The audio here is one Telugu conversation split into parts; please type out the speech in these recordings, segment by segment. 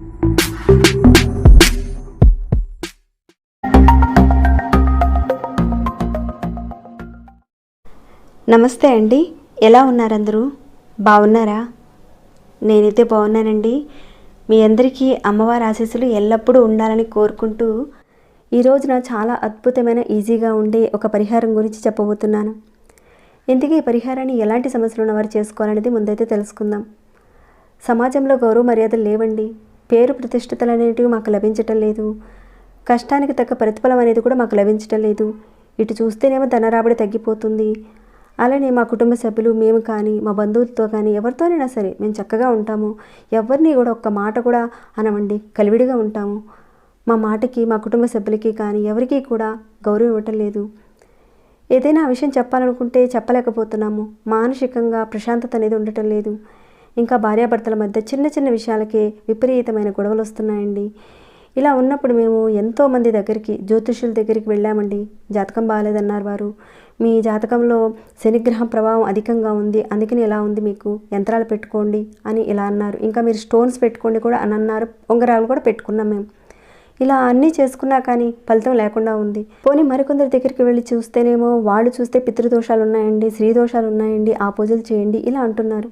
నమస్తే అండి. ఎలా ఉన్నారందరూ? బాగున్నారా? నేనైతే బాగున్నానండి. మీ అందరికీ అమ్మవారి ఆశీస్సులు ఎల్లప్పుడూ ఉండాలని కోరుకుంటూ ఈరోజు నా చాలా అద్భుతమైన ఈజీగా ఉండే ఒక పరిహారం గురించి చెప్పబోతున్నాను. ఇంతకీ ఈ పరిహారాన్ని ఎలాంటి సమస్యలు ఉన్నవారు చేసుకోవాలనేది ముందైతే తెలుసుకుందాం. సమాజంలో గౌరవ మర్యాదలు లేవండి. పేరు ప్రతిష్టతలు అనేటివి మాకు లభించటం లేదు. కష్టానికి తగ్గ ప్రతిఫలం అనేది కూడా మాకు లభించటం లేదు. ఇటు చూస్తేనేమో ధన రాబడి తగ్గిపోతుంది. అలానే మా కుటుంబ సభ్యులు మేము కానీ మా బంధువులతో కానీ ఎవరితోనైనా సరే మేము చక్కగా ఉంటాము. ఎవరిని కూడా ఒక్క మాట కూడా అనవండి కలివిడిగా ఉంటాము. మా మాటకి మా కుటుంబ సభ్యులకి కానీ ఎవరికీ కూడా గౌరవం ఇవ్వటం లేదు. ఏదైనా విషయం చెప్పాలనుకుంటే చెప్పలేకపోతున్నాము. మానసికంగా ప్రశాంతత అనేది ఉండటం లేదు. ఇంకా భార్యాభర్తల మధ్య చిన్న చిన్న విషయాలకే విపరీతమైన గొడవలు వస్తున్నాయండి. ఇలా ఉన్నప్పుడు మేము ఎంతోమంది దగ్గరికి జ్యోతిష్యుల దగ్గరికి వెళ్ళామండి. జాతకం బాగాలేదన్నారు వారు. మీ జాతకంలో శనిగ్రహం ప్రభావం అధికంగా ఉంది. అందుకని ఇలా ఉంది మీకు? యంత్రాలు పెట్టుకోండి అని ఇలా అన్నారు. ఇంకా మీరు స్టోన్స్ పెట్టుకోండి కూడా అని అన్నారు. ఉంగరాలు కూడా పెట్టుకున్నాం మేము. ఇలా అన్నీ చేసుకున్నా కానీ ఫలితం లేకుండా ఉంది. పోనీ మరికొందరి దగ్గరికి వెళ్ళి చూస్తేనేమో వాళ్ళు చూస్తే పితృదోషాలు ఉన్నాయండి స్త్రీ దోషాలు ఉన్నాయండి ఆ పూజలు చేయండి ఇలా అంటున్నారు.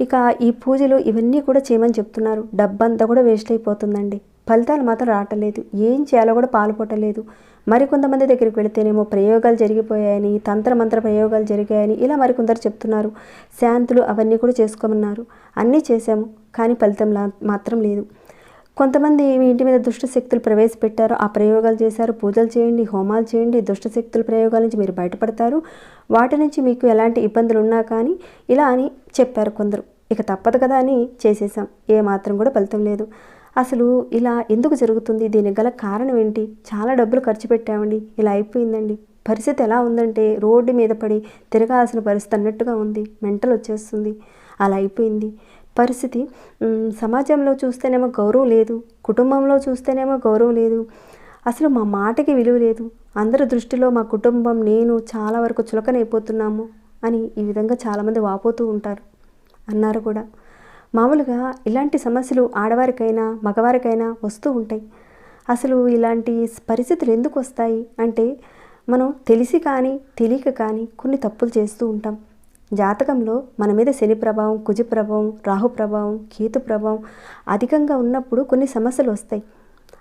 ఇక ఈ పూజలు ఇవన్నీ కూడా చేయమని చెప్తున్నారు. డబ్బంతా కూడా వేస్ట్ అయిపోతుందండి. ఫలితాలు మాత్రం రావటలేదు. ఏం చేయాలో కూడా పాల్పొట్టలేదు మరికొంతమంది దగ్గరికి వెళితేనేమో ప్రయోగాలు జరిగిపోయాయని తంత్రమంత్ర ప్రయోగాలు జరిగాయని ఇలా మరికొందరు చెప్తున్నారు. శాంతులు అవన్నీ కూడా చేసుకోమన్నారు. అన్నీ చేశాము కానీ ఫలితం లా- మాత్రం లేదు. కొంతమంది మీ ఇంటి మీద దుష్ట శక్తులు ప్రవేశపెట్టారు ఆ ప్రయోగాలు చేశారు పూజలు చేయండి హోమాలు చేయండి దుష్ట శక్తుల ప్రయోగాల నుంచి మీరు బయటపడతారు. వాటి నుంచి మీకు ఎలాంటి ఇబ్బందులు ఉన్నా కానీ ఇలా అని చెప్పారు కొందరు. ఇక తప్పదు కదా అని చేసేసాం ఏ మాత్రం కూడా ఫలితం లేదు. అసలు ఇలా ఎందుకు జరుగుతుంది? దీనికి గల కారణం ఏంటి? చాలా డబ్బులు ఖర్చు పెట్టామండి. ఇలా అయిపోయిందండి. పరిస్థితి ఎలా ఉందంటే రోడ్డు మీద పడి తిరగాల్సిన పరిస్థితి అన్నట్టుగా ఉంది. మెంటల్ వచ్చేస్తుంది. అలా అయిపోయింది. పరిస్థితి. సమాజంలో చూస్తేనేమో గౌరవం లేదు. కుటుంబంలో చూస్తేనేమో గౌరవం లేదు. అసలు మా మాటకి విలువ లేదు. అందరి దృష్టిలో మా కుటుంబం నేను చాలా వరకు చులకనైపోతున్నాము అని ఈ విధంగా చాలామంది వాపోతూ ఉంటారు అన్నారు కూడా. మామూలుగా ఇలాంటి సమస్యలు ఆడవారికైనా మగవారికైనా వస్తూ ఉంటాయి. అసలు ఇలాంటి పరిస్థితులు ఎందుకు వస్తాయి? అంటే మనం తెలిసి కానీ తెలియక కానీ కొన్ని తప్పులు చేస్తూ ఉంటాం. జాతకంలో మన మీద శని ప్రభావం కుజి ప్రభావం రాహు ప్రభావం కేతు ప్రభావం అధికంగా ఉన్నప్పుడు కొన్ని సమస్యలు వస్తాయి.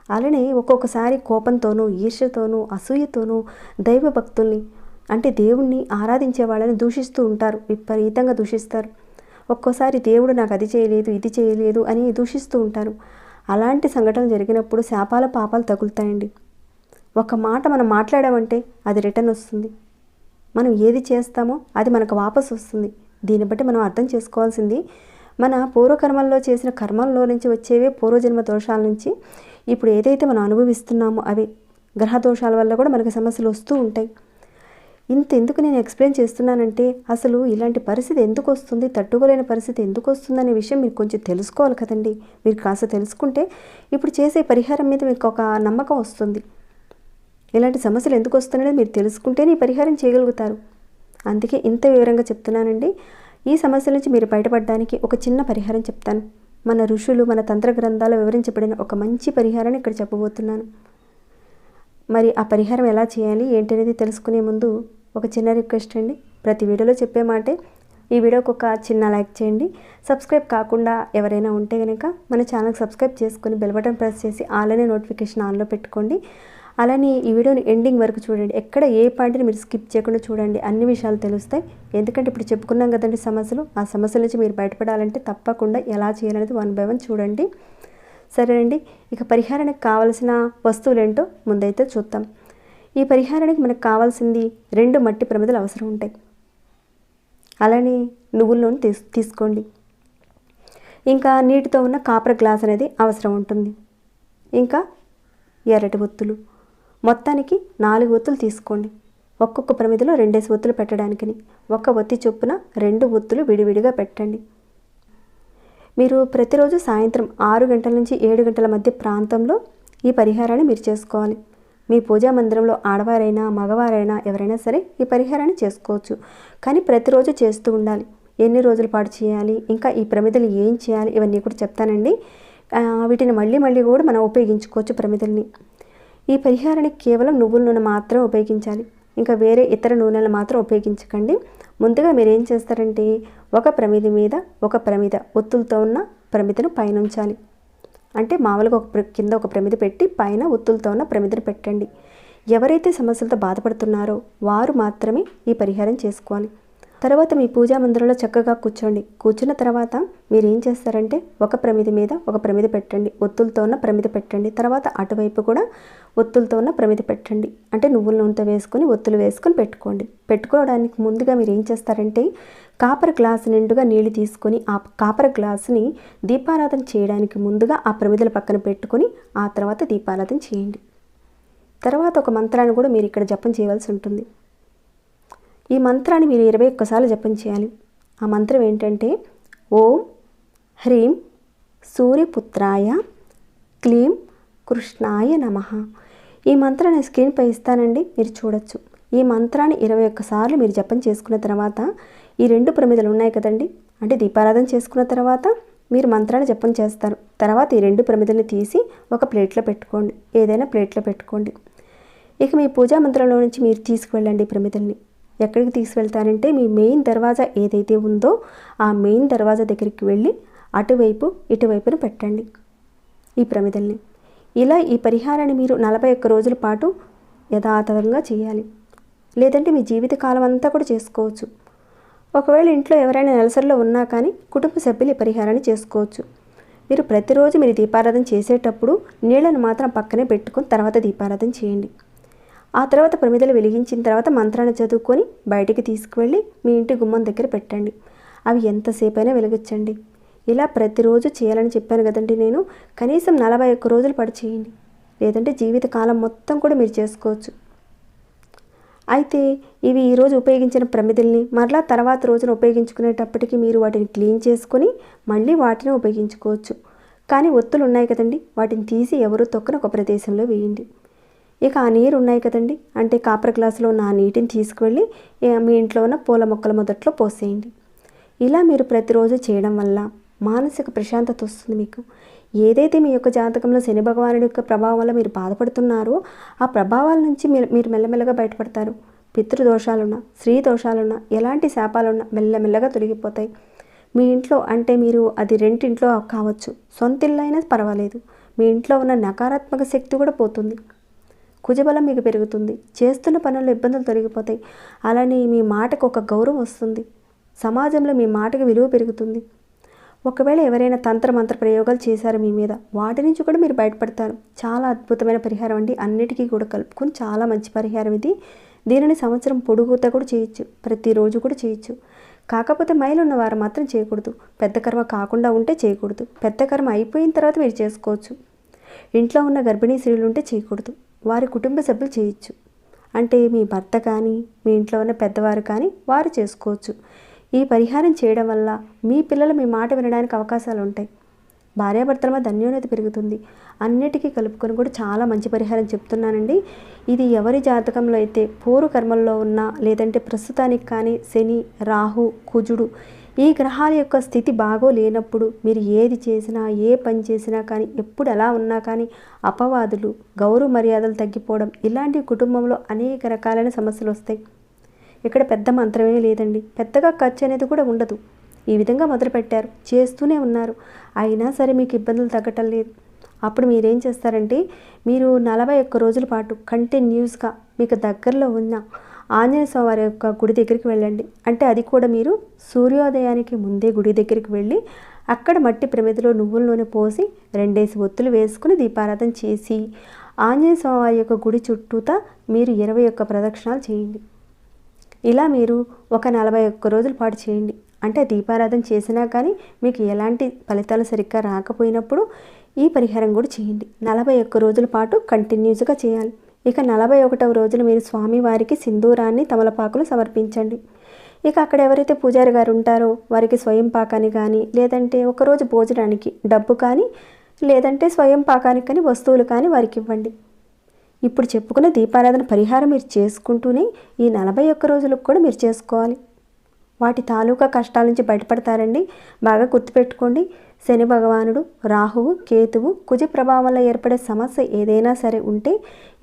అలానే ఒక్కొక్కసారి కోపంతోనూ ఈర్ష్యతోనూ అసూయతోనూ దైవ భక్తుల్ని అంటే దేవుణ్ణి ఆరాధించే వాళ్ళని దూషిస్తూ ఉంటారు. విపరీతంగా దూషిస్తారు. ఒక్కోసారి దేవుడు నాకు అది చేయలేదు ఇది చేయలేదు అని దూషిస్తూ ఉంటారు. అలాంటి సంఘటనలు జరిగినప్పుడు శాపాల పాపాలు తగులుతాయండి. ఒక మాట మనం మాట్లాడామంటే అది రిటర్న్ వస్తుంది. మనం ఏది చేస్తామో అది మనకు వాపసు వస్తుంది. దీన్ని బట్టి మనం అర్థం చేసుకోవాల్సింది మన పూర్వకర్మల్లో చేసిన కర్మల్లో నుంచి వచ్చేవే పూర్వజన్మ దోషాల నుంచి. ఇప్పుడు ఏదైతే మనం అనుభవిస్తున్నామో అవి గ్రహ దోషాల వల్ల కూడా మనకు సమస్యలు వస్తూ ఉంటాయి. ఇంత ఎందుకు నేను ఎక్స్ప్లెయిన్ చేస్తున్నానంటే అసలు ఇలాంటి పరిస్థితి ఎందుకు వస్తుంది తట్టుకోలేని పరిస్థితి ఎందుకు వస్తుంది అనే విషయం మీరు కొంచెం తెలుసుకోవాలి కదండి. మీరు కాస్త తెలుసుకుంటే ఇప్పుడు చేసే పరిహారం మీద మీకు ఒక నమ్మకం వస్తుంది. ఇలాంటి సమస్యలు ఎందుకు వస్తున్నాయో మీరు తెలుసుకుంటేనే పరిహారం చేయగలుగుతారు. అందుకే ఇంత వివరంగా చెప్తున్నానండి. ఈ సమస్యల నుంచి మీరు బయటపడడానికి ఒక చిన్న పరిహారం చెప్తాను. మన ఋషులు మన తంత్ర గ్రంథాలు వివరించబడిన ఒక మంచి పరిహారాన్ని ఇక్కడ చెప్పబోతున్నాను. మరి ఆ పరిహారం ఎలా చేయాలి ఏంటనేది తెలుసుకునే ముందు ఒక చిన్న రిక్వెస్ట్ అండి. ప్రతి వీడియోలో చెప్పే మాటే. ఈ వీడియోకి ఒక చిన్న లైక్ చేయండి. సబ్స్క్రైబ్ కాకుండా ఎవరైనా ఉంటే కనుక మన ఛానల్కి సబ్స్క్రైబ్ చేసుకుని బెల్ బటన్ ప్రెస్ చేసి ఆన్లైన్ నోటిఫికేషన్ ఆన్లో పెట్టుకోండి. అలానే ఈ వీడియోని ఎండింగ్ వరకు చూడండి. ఎక్కడ ఏ పాయింట్ని మీరు స్కిప్ చేయకుండా చూడండి. అన్ని విషయాలు తెలుస్తాయి. ఎందుకంటే ఇప్పుడు చెప్పుకున్నాం కదండి సమస్యలు. ఆ సమస్యల నుంచి మీరు బయటపడాలంటే తప్పకుండా ఎలా చేయాలనేది వన్ బై వన్ చూడండి. సరేనండి. ఇక పరిహారానికి కావలసిన వస్తువులు ఏంటో ముందైతే చూద్దాం. ఈ పరిహారానికి మనకు కావాల్సింది రెండు మట్టి ప్రమిదలు అవసరం ఉంటాయి. అలానే నువ్వుల నూనె తీస్ తీసుకోండి. ఇంకా నీటితో ఉన్న కాపర్ గ్లాస్ అనేది అవసరం ఉంటుంది. ఇంకా ఎర్రటి ఒత్తులు మొత్తానికి నాలుగు ఒత్తులు తీసుకోండి. ఒక్కొక్క ప్రమిదిలో రెండేసి ఒత్తులు పెట్టడానికని. ఒక్క ఒత్తి చొప్పున రెండు ఒత్తులు విడివిడిగా పెట్టండి. మీరు ప్రతిరోజు సాయంత్రం ఆరు గంటల నుంచి ఏడు గంటల మధ్య ప్రాంతంలో ఈ పరిహారాన్ని మీరు చేసుకోవాలి. మీ పూజా మందిరంలో ఆడవారైనా మగవారైనా ఎవరైనా సరే ఈ పరిహారాన్ని చేసుకోవచ్చు. కానీ ప్రతిరోజు చేస్తూ ఉండాలి. ఎన్ని రోజుల పాటు చేయాలి ఇంకా ఈ ప్రమిదలు ఏం చేయాలి ఇవన్నీ కూడా చెప్తానండి. వీటిని మళ్ళీ మళ్ళీ కూడా మనం ఉపయోగించుకోవచ్చు ప్రమిదల్ని. ఈ పరిహారానికి కేవలం నువ్వుల నూనె మాత్రమే ఉపయోగించాలి. ఇంకా వేరే ఇతర నూనెలు మాత్రం ఉపయోగించకండి. ముందుగా మీరు ఏం చేస్తారంటే ఒక ప్రమిది మీద ఒక ప్రమిద ఒత్తులతో ఉన్న ప్రమిదను పైన ఉంచాలి అంటే మామూలుగా ఒక కింద ఒక ప్రమిద పెట్టి పైన ఒత్తులతో ఉన్న ప్రమిదను పెట్టండి. ఎవరైతే సమస్యలతో బాధపడుతున్నారో వారు మాత్రమే ఈ పరిహారం చేసుకోవాలి. తర్వాత మీ పూజా మందిరంలో చక్కగా కూర్చోండి. కూర్చున్న తర్వాత మీరు ఏం చేస్తారంటే ఒక ప్రమిది మీద ఒక ప్రమిద పెట్టండి. ఒత్తులతో ఉన్న ప్రమిద పెట్టండి. తర్వాత అటువైపు కూడా ఒత్తులతో ఉన్న ప్రమిద పెట్టండి. అంటే నువ్వుల నూనెతో వేసుకొని ఒత్తులు వేసుకొని పెట్టుకోండి. పెట్టుకోవడానికి ముందుగా మీరు ఏం చేస్తారంటే కాపర్ గ్లాస్ నిండుగా నీళ్ళు తీసుకొని ఆ కాపర్ గ్లాసుని దీపారాధన చేయడానికి ముందుగా ఆ ప్రమిదల పక్కన పెట్టుకొని ఆ తర్వాత దీపారాధన చేయండి. తర్వాత ఒక మంత్రాన్ని కూడా మీరు ఇక్కడ జపం చేయవలసి ఉంటుంది. ఈ మంత్రాన్ని మీరు ఇరవై ఒక్కసార్లు జపం చేయాలి. ఆ మంత్రం ఏంటంటే ఓం హ్రీం సూర్యపుత్రాయ క్లీం కృష్ణాయ నమ. ఈ మంత్రాన్ని స్క్రీన్పై ఇస్తానండి మీరు చూడొచ్చు. ఈ మంత్రాన్ని ఇరవై ఒక్కసార్లు మీరు జపం చేసుకున్న తర్వాత ఈ రెండు ప్రమిదలు ఉన్నాయి కదండి అంటే దీపారాధన చేసుకున్న తర్వాత మీరు మంత్రాన్ని జపం చేస్తారు. తర్వాత ఈ రెండు ప్రమిదల్ని తీసి ఒక ప్లేట్లో పెట్టుకోండి ఏదైనా ప్లేట్లో పెట్టుకోండి. ఇక మీ పూజా మంత్రంలో నుంచి మీరు తీసుకువెళ్ళండి ఈ ప్రమిదల్ని. ఎక్కడికి తీసుకెళ్తారంటే మీ మెయిన్ దర్వాజా ఏదైతే ఉందో ఆ మెయిన్ దర్వాజా దగ్గరికి వెళ్ళి అటువైపు ఇటువైపున పెట్టండి ఈ ప్రమిదల్ని. ఇలా ఈ పరిహారాన్ని మీరు నలభై ఒక్క రోజుల పాటు యథాతథంగా చేయాలి. లేదంటే మీ జీవితకాలం అంతా కూడా చేసుకోవచ్చు. ఒకవేళ ఇంట్లో ఎవరైనా నెలసరిలో ఉన్నా కానీ కుటుంబ సభ్యులు ఈ పరిహారాన్ని చేసుకోవచ్చు. మీరు ప్రతిరోజు మీరు దీపారాధన చేసేటప్పుడు నీళ్ళను మాత్రం పక్కనే పెట్టుకొని తర్వాత దీపారాధన చేయండి. ఆ తర్వాత ప్రమిదలు వెలిగించిన తర్వాత మంత్రాన్ని చదువుకొని బయటికి తీసుకువెళ్ళి మీ ఇంటి గుమ్మం దగ్గర పెట్టండి. అవి ఎంతసేపు అయినా వెలిగించండి ఇలా ప్రతిరోజు చేయాలని చెప్పాను కదండి నేను. కనీసం నలభై ఒక్క రోజులు పడి చేయండి. లేదంటే జీవితకాలం మొత్తం కూడా మీరు చేసుకోవచ్చు. అయితే ఇవి ఈరోజు ఉపయోగించిన ప్రమిదల్ని మరలా తర్వాత రోజున ఉపయోగించుకునేటప్పటికి మీరు వాటిని క్లీన్ చేసుకొని మళ్ళీ వాటిని ఉపయోగించుకోవచ్చు. కానీ ఒత్తులు ఉన్నాయి కదండి. వాటిని తీసి ఎవరు తొక్కన ఒక ప్రదేశంలో వేయండి. ఇక ఆ నీరు ఉన్నాయి కదండి. అంటే కాపర్ గ్లాసులో ఉన్న ఆ నీటిని తీసుకువెళ్ళి మీ ఇంట్లో ఉన్న పూల మొక్కల మొదట్లో పోసేయండి. ఇలా మీరు ప్రతిరోజు చేయడం వల్ల మానసిక ప్రశాంతత వస్తుంది మీకు. ఏదైతే మీ యొక్క జాతకంలో శని భగవానుడి యొక్క ప్రభావం వల్ల మీరు బాధపడుతున్నారో ఆ ప్రభావాల నుంచి మీరు మీరు మెల్లమెల్లగా బయటపడతారు. పితృదోషాలున్నా స్త్రీ దోషాలున్నా ఎలాంటి శాపాలున్నా మెల్లమెల్లగా తొలగిపోతాయి. మీ ఇంట్లో అంటే మీరు అది రెంటింట్లో కావచ్చు. సొంత ఇల్లు అయినా పర్వాలేదు. మీ ఇంట్లో ఉన్న నకారాత్మక శక్తి కూడా పోతుంది. కుజబలం మీకు పెరుగుతుంది. చేస్తున్న పనుల్లో ఇబ్బందులు తొలగిపోతాయి. అలానే మీ మాటకు ఒక గౌరవం వస్తుంది. సమాజంలో మీ మాటకు విలువ పెరుగుతుంది. ఒకవేళ ఎవరైనా తంత్ర మంత్ర ప్రయోగాలు చేశారు మీ మీద వాటి నుంచి కూడా మీరు బయటపడతారు. చాలా అద్భుతమైన పరిహారం అండి. అన్నిటికీ కూడా కలుపుకొని చాలా మంచి పరిహారం ఇది. దీనిని సంవత్సరం పొడుగుతా కూడా చేయొచ్చు. ప్రతిరోజు కూడా చేయొచ్చు. కాకపోతే మైలు ఉన్నవారు మాత్రం చేయకూడదు. పెద్ద కర్మ కాకుండా ఉంటే చేయకూడదు. పెద్ద కర్మ అయిపోయిన తర్వాత మీరు చేసుకోవచ్చు. ఇంట్లో ఉన్న గర్భిణీ స్త్రీలు ఉంటే చేయకూడదు. వారి కుటుంబ సభ్యులు చేయొచ్చు. అంటే మీ భర్త కానీ మీ ఇంట్లో ఉన్న పెద్దవారు కానీ వారు చేసుకోవచ్చు. ఈ పరిహారం చేయడం వల్ల మీ పిల్లలు మీ మాట వినడానికి అవకాశాలు ఉంటాయి. భార్యాభర్తల మధ్య అన్యోన్యత పెరుగుతుంది. అన్నిటికీ కలుపుకొని కూడా చాలా మంచి పరిహారం చెప్తున్నానండి. ఇది ఎవరి జాతకంలో అయితే పూర్వకర్మల్లో ఉన్నా లేదంటే ప్రస్తుతానికి కానీ శని రాహు కుజుడు ఈ గ్రహాల యొక్క స్థితి బాగో లేనప్పుడు మీరు ఏది చేసినా ఏ పని చేసినా కానీ ఎప్పుడు ఎలా ఉన్నా కానీ అపవాదులు గౌరవ మర్యాదలు తగ్గిపోవడం ఇలాంటి కుటుంబంలో అనేక రకాలైన సమస్యలు వస్తాయి. ఇక్కడ పెద్ద మంత్రమే లేదండి. పెద్దగా ఖర్చు అనేది కూడా ఉండదు. ఈ విధంగా మొదలుపెట్టారు. చేస్తూనే ఉన్నారు. అయినా సరే మీకు ఇబ్బందులు తగ్గటం లేదు. అప్పుడు మీరేం చేస్తారంటే మీరు నలభై ఒక్క రోజుల పాటు కంటిన్యూస్గా మీకు దగ్గరలో ఉన్న ఆంజనేయ స్వామి వారి యొక్క గుడి దగ్గరికి వెళ్ళండి. అంటే అది కూడా మీరు సూర్యోదయానికి ముందే గుడి దగ్గరికి వెళ్ళి అక్కడ మట్టి ప్రమిదలో నువ్వుల నూనె పోసి రెండేసి ఒత్తులు వేసుకుని దీపారాధన చేసి ఆంజనేయ స్వామి వారి యొక్క గుడి చుట్టూతా మీరు ఇరవై ఒక్క ప్రదక్షిణాలు చేయండి. ఇలా మీరు ఒక నలభై ఒక్క రోజుల పాటు చేయండి. అంటే దీపారాధన చేసినా కానీ మీకు ఎలాంటి ఫలితాలు సరిగ్గా రాకపోయినప్పుడు ఈ పరిహారం కూడా చేయండి. నలభై ఒక్క రోజుల పాటు కంటిన్యూస్గా చేయాలి. ఇక నలభై ఒకటవ రోజున మీరు స్వామివారికి సింధూరాన్ని తమలపాకులు సమర్పించండి. ఇక అక్కడ ఎవరైతే పూజారి గారు ఉంటారో వారికి స్వయం పాకాన్ని కానీ లేదంటే ఒకరోజు భోజనానికి డబ్బు కానీ లేదంటే స్వయం పాకానికి కానీ వస్తువులు కానీ వారికి ఇవ్వండి. ఇప్పుడు చెప్పుకున్న దీపారాధన పరిహారం మీరు చేసుకుంటూనే ఈ నలభై ఒక్క రోజులకు కూడా మీరు చేసుకోవాలి. వాటి తాలూకా కష్టాల నుంచి బయటపడతారండి. బాగా గుర్తుపెట్టుకోండి. శని భగవానుడు రాహువు కేతువు కుజ ప్రభావం వల్ల ఏర్పడే సమస్య ఏదైనా సరే ఉంటే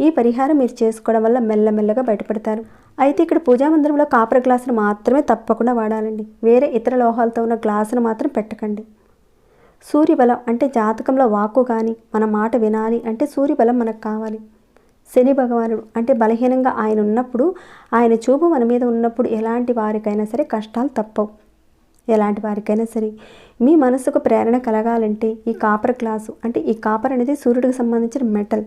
ఈ పరిహారం మీరు చేసుకోవడం వల్ల మెల్లమెల్లగా బయటపడతారు. అయితే ఇక్కడ పూజా మందిరంలో కాపర్ గ్లాసును మాత్రమే తప్పకుండా వాడాలండి. వేరే ఇతర లోహాలతో ఉన్న గ్లాసును మాత్రం పెట్టకండి. సూర్యబలం అంటే జాతకంలో వాక్కు కానీ మన మాట వినాలి అంటే సూర్యబలం మనకు కావాలి. శని భగవానుడు అంటే బలహీనంగా ఆయన ఉన్నప్పుడు ఆయన చూపు మన మీద ఉన్నప్పుడు ఎలాంటి వారికైనా సరే కష్టాలు తప్పవు. ఎలాంటి వారికైనా సరే. మీ మనసుకు ప్రేరణ కలగాలంటే ఈ కాపర్ గ్లాసు అంటే ఈ కాపర్ అనేది సూర్యుడికి సంబంధించిన మెటల్.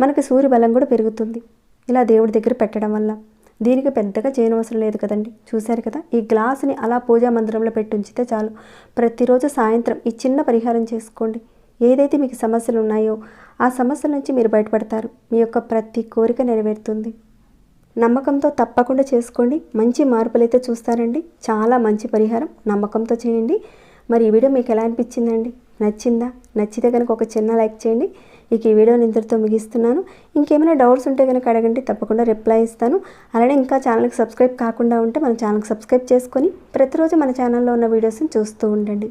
మనకి సూర్య బలం కూడా పెరుగుతుంది. ఇలా దేవుడి దగ్గర పెట్టడం వల్ల. దీనికి పెద్దగా చేయనవసరం లేదు కదండి. చూశారు కదా? ఈ గ్లాసుని అలా పూజా మందిరంలో పెట్టి ఉంచితే చాలు. ప్రతిరోజు సాయంత్రం ఈ చిన్న పరిహారం చేసుకోండి. ఏదైతే మీకు సమస్యలు ఉన్నాయో ఆ సమస్యల నుంచి మీరు బయటపడతారు. మీ యొక్క ప్రతి కోరిక నెరవేరుతుంది. నమ్మకంతో తప్పకుండా చేసుకోండి. మంచి మార్పులైతే చూస్తారండి. చాలా మంచి పరిహారం నమ్మకంతో చేయండి. మరి ఈ వీడియో మీకు ఎలా అనిపించిందండి? నచ్చిందా? నచ్చితే కనుక ఒక చిన్న లైక్ చేయండి. ఇక ఈ వీడియోని ఇంతటితో ముగిస్తున్నాను. ఇంకేమైనా డౌట్స్ ఉంటే కనుక అడగండి. తప్పకుండా రిప్లై ఇస్తాను. అలానే ఇంకా ఛానల్కి సబ్స్క్రైబ్ కాకుండా ఉంటే మన ఛానల్కి సబ్స్క్రైబ్ చేసుకొని ప్రతిరోజు మన ఛానల్లో ఉన్న వీడియోస్ని చూస్తూ ఉండండి.